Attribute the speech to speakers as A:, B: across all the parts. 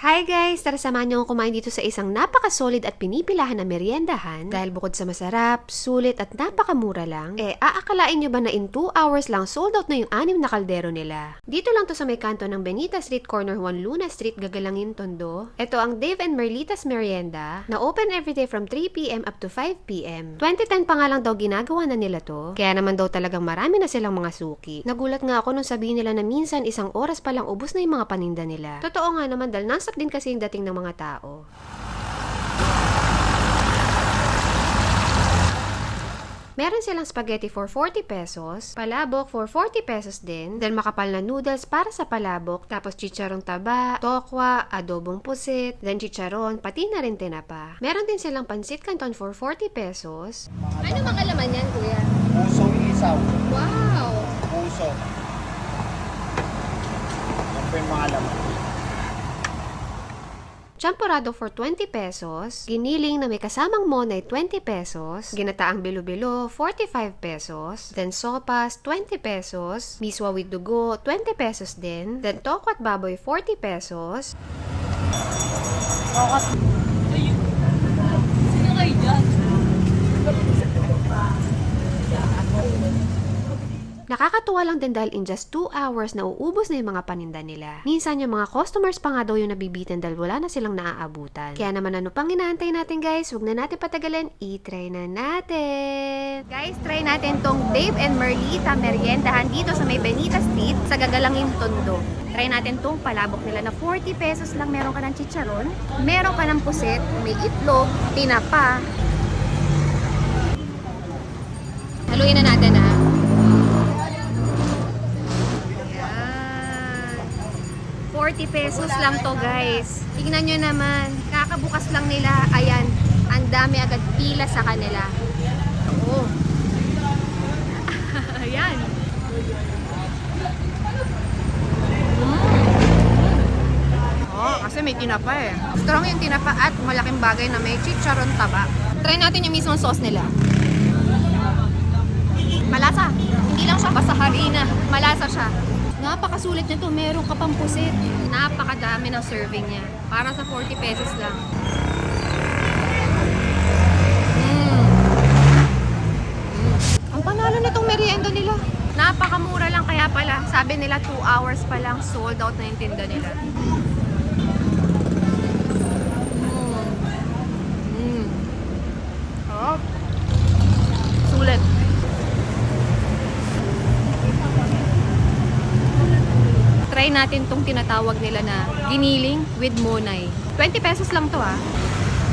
A: Hi guys! Tara samahan niyo akong kumain dito sa isang napaka-solid at pinipilahan na meriendahan dahil bukod sa masarap, sulit at napakamura lang, eh aakalain niyo ba na in 2 hours lang sold out na yung anim na kaldero nila? Dito lang to sa may kanto ng Benita Street Corner 1 Luna Street, Gagalangin, Tondo. Ito ang Dave and Merlitas Merienda na open everyday from 3pm up to 5pm. 2010 pa nga lang daw ginagawa na nila to, kaya naman daw talagang marami na silang mga suki. Nagulat nga ako nung sabihin nila na minsan isang oras pa lang ubos na yung mga paninda nila. Totoo nga naman dahil nasa din kasi yung dating ng mga tao. Meron silang spaghetti for 40 pesos, palabok for 40 pesos din, then makapal na noodles para sa palabok, tapos chicharong taba, tokwa, adobong pusit, then chicharon, pati na rin tinapa. Meron din silang pansit canton for 40 pesos. Ano mga laman yan, kuya?
B: Pusong isaw.
A: Wow!
B: Puso. Yan po yung mga laman.
A: Champurado for 20 pesos, giniling na may kasamang monay 20 pesos, ginataang bilo-bilo 45 pesos, then sopas 20 pesos, miswa with dugo 20 pesos din, then toko at baboy 40 pesos,
C: Sino kayo dyan?
A: Nakakatuwa lang din dahil in just 2 hours na uubos na yung mga paninda nila. Minsan yung mga customers pa nga daw yung nabibitin dahil wala na silang naaabutan. Kaya naman ano pang inaantay natin guys, huwag na natin patagalin, i-try na natin! Guys, try natin tong Dave and Merlita meriendahan dito sa may Benita Street sa Gagalangin Tondo. Try natin tong palabok nila na 40 pesos lang meron ka ng chicharon, meron ka ng puset, may itlog, tinapa. Haluin na natin ah. 40 pesos lang to guys. Tingnan nyo naman. Kakabukas lang nila. Ayan. Ang dami agad pila sa kanila. Oo. Ayan.
C: Oo, kasi may tinapa eh. Strong yung tinapa at malaking bagay na may chicharon taba.
A: Try natin yung mismong sauce nila. Malasa. Hindi lang siya basta harina. Malasa siya. Napakasulit nito. Meron ka pang pusit. Napakadami ng serving niya. Para sa 40 pesos lang. Mm. Ang panalo nitong merienda nila. Napakamura lang kaya pala. Sabi nila 2 hours pa lang sold out na yung tinda nila. Mm. Mm.
C: Oo.
A: Sulit. Try natin tong tinatawag nila na giniling with monay. 20 pesos lang to ah.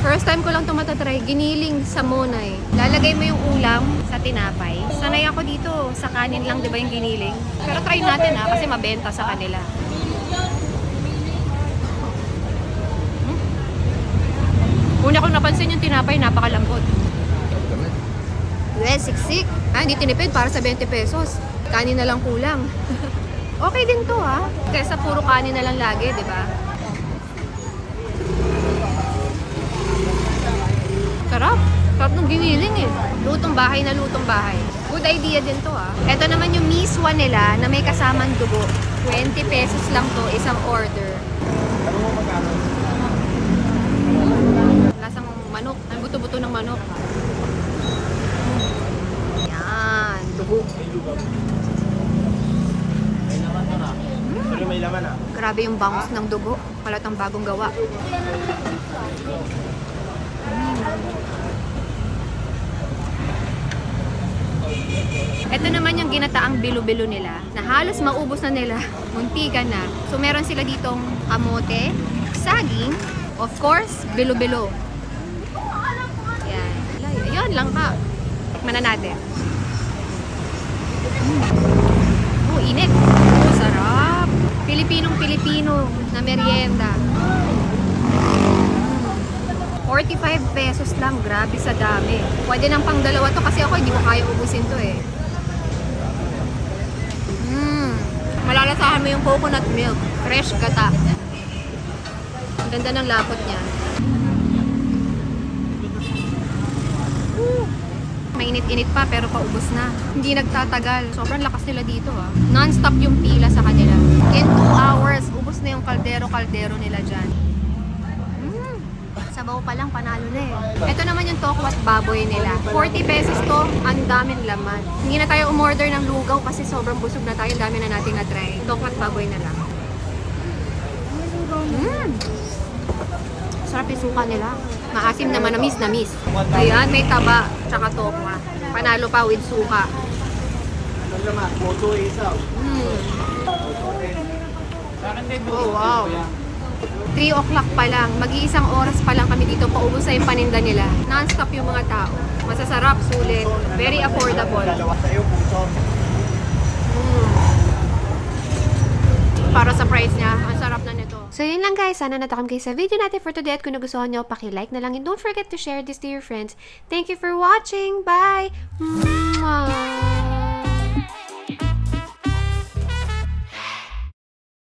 A: First time ko lang to matatry, giniling sa monay. Lalagay mo yung ulam sa tinapay. Sanay ako dito, sa kanin lang 'di ba yung giniling? Pero try natin ah, kasi mabenta sa kanila. Hmm? Una kong napansin yung tinapay, napakalambot. Well, siksik. Ah, hindi tinipid para sa 20 pesos. Kanin na lang kulang. okay din to ha. Kaysa puro kanin na lang lagi, di ba? Sarap. Sarap ng giniling eh. Lutong bahay na lutong bahay. Good idea din to ha. Ito naman yung miswa nila na may kasamang dugo. 20 pesos lang to, isang order.
B: Ano mo magkano?
A: Lasang manok. Ang buto-buto ng manok. Yan, dugo.
B: May laman to na. Pero may laman ah.
A: Grabe yung bangus ng dugo. Palatang bagong gawa. Ito naman yung ginataang bilo-bilo nila na halos maubos na nila. Muntikan na. So meron sila ditong amote, saging, of course, bilo-bilo. Yan. Ayun lang ka. Tikman na natin. Oh, init. Oh, sarap. Pilipinong Pilipino na merienda. 45 pesos lang. Grabe sa dami. Pwede nang pang dalawa to kasi ako hindi ko kaya ubusin to eh. Mmm. Malalasahan mo yung coconut milk. Fresh gata. Ang ganda ng lapot niya. Mainit-init pa pero paubos na. Hindi nagtatagal. Sobrang lakas nila dito ah. Non-stop yung pila sa kanila. In 2 hours, ubos na yung kaldero-kaldero nila dyan. sabaw pa lang, panalo na eh. Ito naman yung tokwat baboy nila. 40 pesos to, ang daming laman. Hindi na tayo umorder ng lugaw kasi sobrang busog na tayo, ang dami na natin na-try. Tokwat baboy na lang. Mmm! Sarap yung suka nila. Maasim na manamis na miss. Ayan, may taba, tsaka tokwa. Panalo pa with suka.
B: Ano naman? Moto isaw.
A: Mm.
B: Din.
A: Oh, wow. 3 o'clock pa lang, mag-iisang oras pa lang kami dito, paubos na yung paninda nila. Non-stop yung mga tao. Masasarap, sulit, very affordable. Mm. Para sa price niya, ang sarap na nito. So yun lang guys, sana natakam kayo sa video natin for today at kung nagustuhan nyo, paki-like na lang and don't forget to share this to your friends. Thank you for watching. Bye! Mwah!